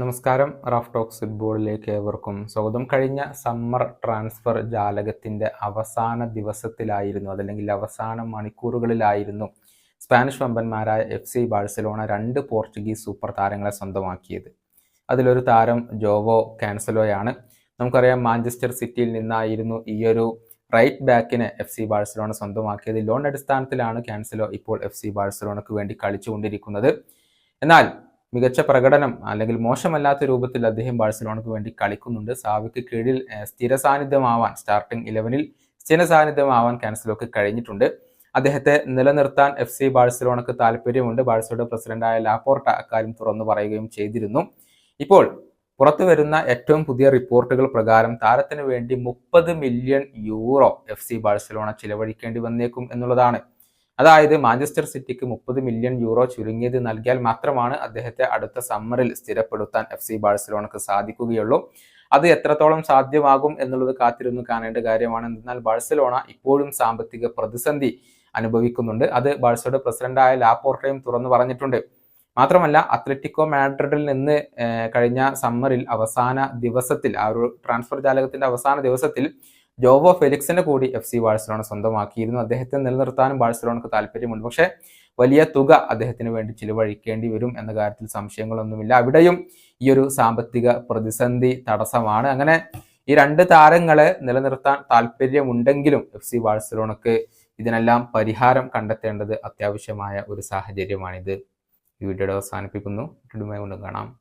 നമസ്കാരം. Raf talks ഫുട്ബോളിലേക്ക് ഏവർക്കും സ്വാഗതം. കഴിഞ്ഞ സമ്മർ ട്രാൻസ്ഫർ ജാലകത്തിന്റെ അവസാന ദിവസത്തിലായിരുന്നു അതല്ലെങ്കിൽ അവസാന മണിക്കൂറുകളിലായിരുന്നു സ്പാനിഷ് വമ്പന്മാരായ എഫ് സി ബാഴ്സലോണ രണ്ട് പോർച്ചുഗീസ് സൂപ്പർ താരങ്ങളെ സ്വന്തമാക്കിയത്. അതിലൊരു താരം ജോവോ കാൻസലോയാണ്. നമുക്കറിയാം മാഞ്ചസ്റ്റർ സിറ്റിയിൽ നിന്നായിരുന്നു ഈയൊരു റൈറ്റ് ബാക്കിനെ എഫ് സി ബാഴ്സലോണ സ്വന്തമാക്കിയത്. ലോൺ അടിസ്ഥാനത്തിലാണ് കാൻസലോ ഇപ്പോൾ എഫ് സി ബാഴ്സലോണക്ക് വേണ്ടി കളിച്ചുകൊണ്ടിരിക്കുന്നത്. എന്നാൽ മികച്ച പ്രകടനം അല്ലെങ്കിൽ മോശമല്ലാത്ത രൂപത്തിൽ അദ്ദേഹം ബാഴ്സലോണക്ക് വേണ്ടി കളിക്കുന്നുണ്ട്. സാവിക്ക് കീഴിൽ സ്ഥിര സാന്നിധ്യമാവാൻ സ്റ്റാർട്ടിംഗ് ഇലവനിൽ സ്ഥിര സാന്നിധ്യമാവാൻ ക്യാൻസലോക്ക് കഴിഞ്ഞിട്ടുണ്ട്. അദ്ദേഹത്തെ നിലനിർത്താൻ എഫ് സി ബാഴ്സലോണക്ക് താല്പര്യമുണ്ട്. ബാഴ്സയുടെ പ്രസിഡന്റായ ലാപ്പോർട്ട അക്കാര്യം തുറന്നു പറയുകയും ചെയ്തിരുന്നു. ഇപ്പോൾ പുറത്തു വരുന്ന ഏറ്റവും പുതിയ റിപ്പോർട്ടുകൾ പ്രകാരം താരത്തിന് വേണ്ടി മുപ്പത് million euro F C Barcelona ചിലവഴിക്കേണ്ടി വന്നേക്കും എന്നുള്ളതാണ്. അതായത് മാഞ്ചസ്റ്റർ സിറ്റിക്ക് മുപ്പത് മില്യൺ യൂറോ ചുരുങ്ങിയത് നൽകിയാൽ മാത്രമാണ് അദ്ദേഹത്തെ അടുത്ത സമ്മറിൽ സ്ഥിരപ്പെടുത്താൻ എഫ് സി ബാഴ്സലോണക്ക് സാധിക്കുകയുള്ളൂ. അത് എത്രത്തോളം സാധ്യമാകും എന്നുള്ളത് കാത്തിരുന്നു കാണേണ്ട കാര്യമാണ്. എന്നാൽ ബാഴ്സലോണ ഇപ്പോഴും സാമ്പത്തിക പ്രതിസന്ധി അനുഭവിക്കുന്നുണ്ട്. അത് ബാഴ്സയുടെ പ്രസിഡന്റായ ലാപ്പോർട്ടയും തുറന്നു പറഞ്ഞിട്ടുണ്ട്. മാത്രമല്ല അത്ലറ്റിക്കോ മാഡ്രിഡിൽ നിന്ന് കഴിഞ്ഞ സമ്മറിൽ അവസാന ദിവസത്തിൽ ആ ഒരു ട്രാൻസ്ഫർ ജാലകത്തിന്റെ അവസാന ദിവസത്തിൽ ജോവോ ഫെലിക്സിനെ കൂടി എഫ് സി ബാഴ്സലോണ സ്വന്തമാക്കിയിരുന്നു. അദ്ദേഹത്തെ നിലനിർത്താനും ബാഴ്സലോണക്ക് താല്പര്യമുണ്ട്. പക്ഷേ വലിയ തുക അദ്ദേഹത്തിന് വേണ്ടി ചിലവഴിക്കേണ്ടി വരും എന്ന കാര്യത്തിൽ സംശയങ്ങളൊന്നുമില്ല. അവിടെയും ഈ ഒരു സാമ്പത്തിക പ്രതിസന്ധി തടസ്സമാണ്. അങ്ങനെ ഈ രണ്ട് താരങ്ങളെ നിലനിർത്താൻ താല്പര്യമുണ്ടെങ്കിലും എഫ് സി ബാഴ്സലോണക്ക് ഇതിനെല്ലാം പരിഹാരം കണ്ടെത്തേണ്ടത് അത്യാവശ്യമായ ഒരു സാഹചര്യമാണിത്. ഈ വീഡിയോയുടെ അവസാനിപ്പിക്കുന്നു. കാണാം.